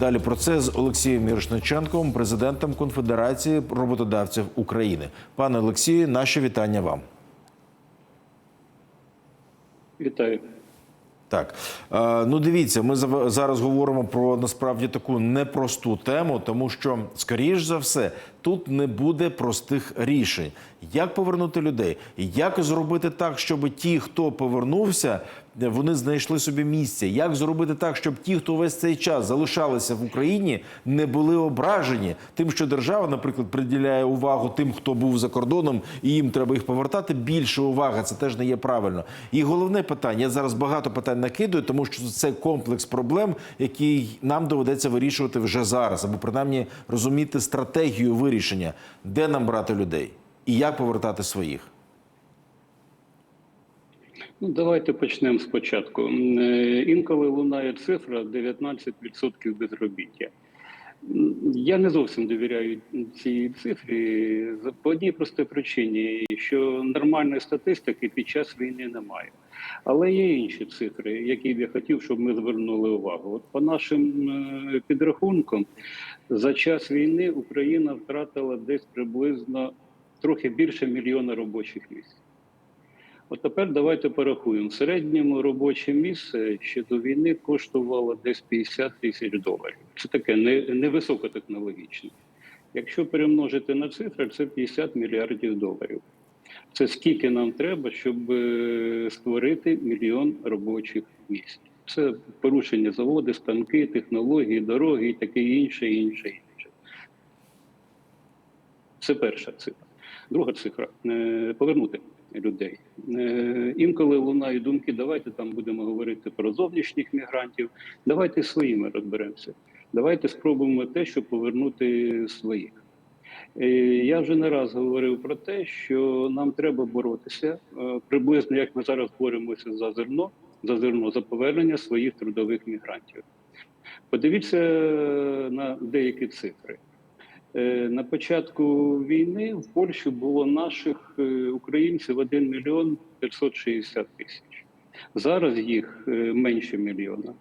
Далі про це з Олексієм Мірошниченком, президентом Конфедерації роботодавців України. Пане Олексію, наші вітання вам. Вітаю. Так, е, ну дивіться, ми зараз говоримо про насправді таку непросту тему, тому що, скоріш за все, тут не буде простих рішень. Як повернути людей? Як зробити так, щоб ті, хто повернувся, вони знайшли собі місце? Як зробити так, щоб ті, хто весь цей час залишалися в Україні, не були ображені тим, що держава, наприклад, приділяє увагу тим, хто був за кордоном, і їм треба їх повертати. Більше уваги це теж не є правильно. І головне питання. Я зараз багато питань накидую, тому що це комплекс проблем, який нам доведеться вирішувати вже зараз, або принаймні розуміти стратегію вирішення, де нам брати людей і як повертати своїх. Ну, давайте почнемо спочатку. Е, Інколи лунає цифра 19% безробіття. Я не зовсім довіряю цій цифрі по одній простій причині, що нормальної статистики під час війни немає. Але є інші цифри, які б я хотів, щоб ми звернули увагу. От по нашим е, підрахункам, за час війни Україна втратила десь приблизно трохи більше мільйона робочих місць. От тепер давайте порахуємо. В середньому робоче місце ще до війни коштувало десь 50 тисяч доларів. Це таке не, невисокотехнологічне. Якщо перемножити на цифри, це 50 мільярдів доларів. Це скільки нам треба, щоб е, створити мільйон робочих місць. Це порушення заводи, станки, технології, дороги і таке інше, інше, інше. Це перша цифра. Друга цифра е, повернути людей. Е, Інколи лунають думки, давайте там будемо говорити про зовнішніх мігрантів, давайте своїми розберемося. Давайте спробуємо те, щоб повернути своїх. Е, Я вже не раз говорив про те, що нам треба боротися е, приблизно як ми зараз боремося за зерно, за зерно, за повернення своїх трудових мігрантів. Подивіться на деякі цифри. Е, На початку війни в Польщі було наших е, українців 1 мільйон 560 тисяч. Зараз їх е, менше мільйона.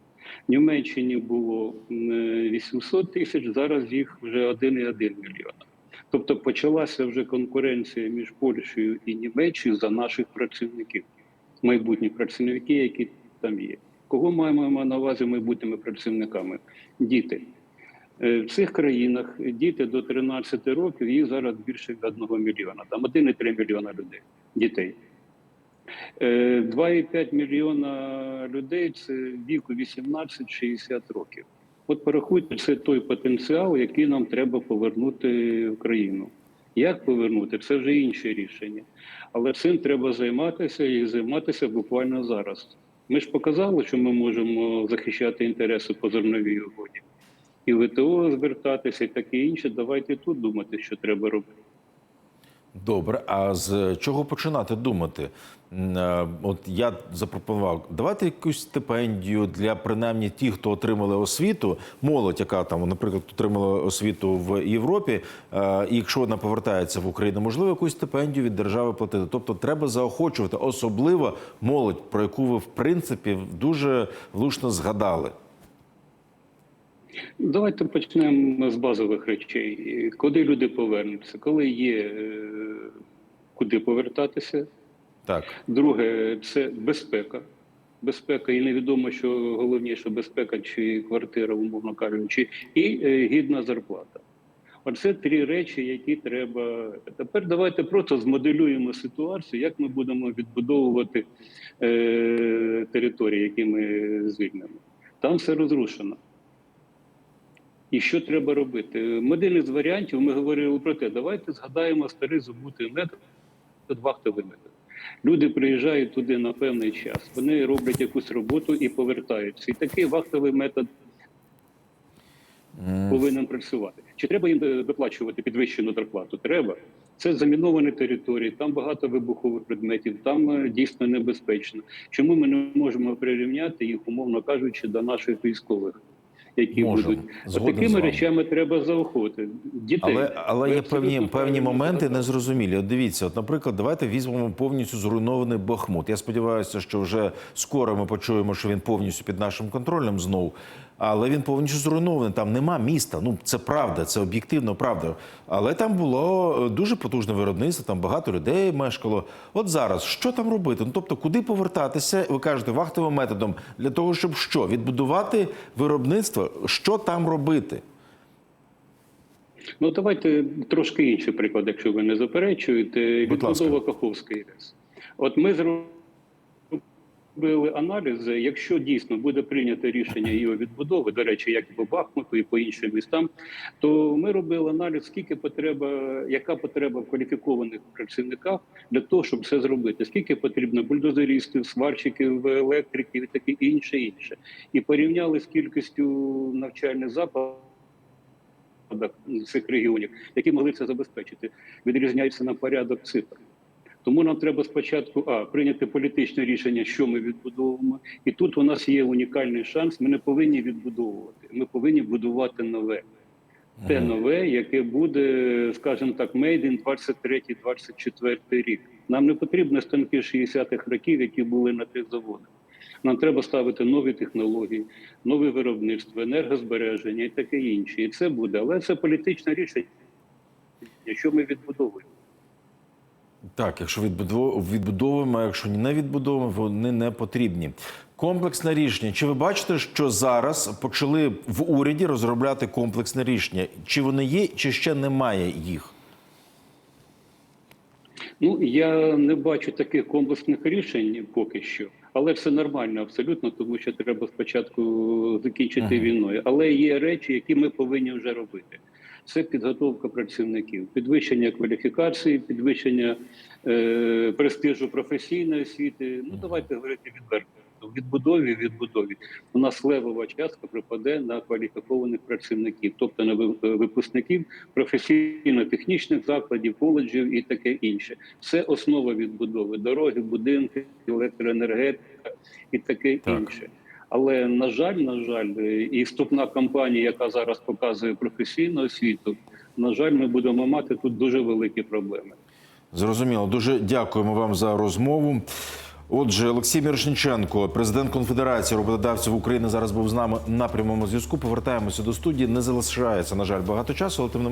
В Німеччині було м, е, 800 тисяч, зараз їх вже 1,1 мільйона. Тобто почалася вже конкуренція між Польщею і Німеччиною за наших працівників, майбутніх працівників, які там є. Кого маємо на увазі майбутніми працівниками? Діти. Е, В цих країнах діти до 13 років їх зараз більше 1 мільйона, там 1,3 мільйона людей, дітей. Е, 2,5 мільйона людей це віку 18-60 років. От порахуйте, це той потенціал, який нам треба повернути в країну. Як повернути? Це вже інше рішення. Але цим треба займатися і займатися буквально зараз. Ми ж показали, що ми можемо захищати інтереси по зерновій угоді і ВТО звертатися, і таке інше. Давайте тут думати, що треба робити. Добре, а з чого починати думати? Е, От я запропонував, давайте якусь стипендію для принаймні ті, хто отримали освіту, молодь, яка там, наприклад, отримала освіту в Європі, е, і якщо вона повертається в Україну, можливо, якусь стипендію від держави платити. Тобто треба заохочувати, особливо молодь, про яку ви в принципі дуже влучно згадали. Давайте почнемо з базових речей. Куди люди повернуться? Коли є е, куди повертатися. Так, Друге це безпека. Безпека, і невідомо, що головніше безпека чи квартира, умовно кажучи, і е, гідна зарплата. Оце три речі, які треба. Тепер давайте просто змоделюємо ситуацію, як ми будемо відбудовувати е, території, які ми звільнимо. Там все розрушено. І що треба робити? Модель з варіантів ми говорили про те, давайте згадаємо старий забутий метод, вахтовий метод. Люди приїжджають туди на певний час, вони роблять якусь роботу і повертаються. І такий вахтовий метод повинен працювати. Чи треба їм е, виплачувати підвищену зарплату? Треба. Це заміновані території, там багато вибухових предметів, там е, дійсно небезпечно. Чому ми не можемо прирівняти їх, умовно кажучи, до наших військових, які Можем. будуть Згоден такими речами треба заохотити. Дітей Але, але є певні, певні моменти незрозумілі. От дивіться, от, наприклад, давайте візьмемо повністю зруйнований Бахмут. Я сподіваюся, що вже скоро ми почуємо, що він повністю під нашим контролем знову. Але він повністю зруйнований. Там нема міста. Ну це правда, це об'єктивно правда. Але там було е, дуже потужне виробництво, там багато людей мешкало. От зараз що там робити? Ну тобто, куди повертатися? Ви кажете, вахтовим методом для того, щоб що відбудувати виробництво, що там робити? Ну давайте трошки інший приклад, якщо ви не заперечуєте. Будь ласка. Відбудова Каховської РЕС. От ми зробили аналізи. Якщо дійсно буде прийнято рішення її відбудови, до речі, як і по Бахмуту, і по іншим містам, то ми робили аналіз, скільки потреба, яка потреба в кваліфікованих працівниках для того, щоб це зробити. Скільки потрібно бульдозерістів, сварщиків, електриків і таке інше, інше. І порівняли з кількістю навчальних закладів цих регіонів, які могли це забезпечити, відрізняються на порядок цифр. Тому нам треба спочатку а прийняти політичне рішення, що ми відбудовуємо, і тут у нас є унікальний шанс. Ми не повинні відбудовувати. Ми повинні будувати нове. Те нове, яке буде, скажімо так, made in 23-24 рік. Нам не потрібні станки 60-х років, які були на тих заводах. Нам треба ставити нові технології, нове виробництво, енергозбереження і таке інше. І це буде, але це політичне рішення, що ми відбудовуємо. Так, якщо відбудов- відбудовуємо, а якщо не відбудовуємо, вони не потрібні. Комплексне рішення. Чи ви бачите, що зараз почали в уряді розробляти комплексне рішення? Чи вони є, чи ще немає їх? Ну я не бачу таких комплексних рішень поки що, але все нормально абсолютно, тому що треба спочатку закінчити Ага. війною. Але є речі, які ми повинні вже робити. Це підготовка працівників, підвищення кваліфікації, підвищення е, престижу професійної освіти. Ну давайте говорити відверто. Відбудові, відбудові у нас левова частка припаде на кваліфікованих працівників, тобто на випускників професійно-технічних закладів, коледжів і таке інше. Це основа відбудови: дороги, будинки, електроенергетика і таке Так. інше. Але на жаль, на жаль, і вступна кампанія, яка зараз показує професійну освіту, на жаль, ми будемо мати тут дуже великі проблеми. Зрозуміло. Дуже дякуємо вам за розмову. Отже, Олексій Мірошниченко, президент Конфедерації роботодавців України, зараз був з нами на прямому зв'язку. Повертаємося до студії. Не залишається, на жаль, багато часу, але тим не.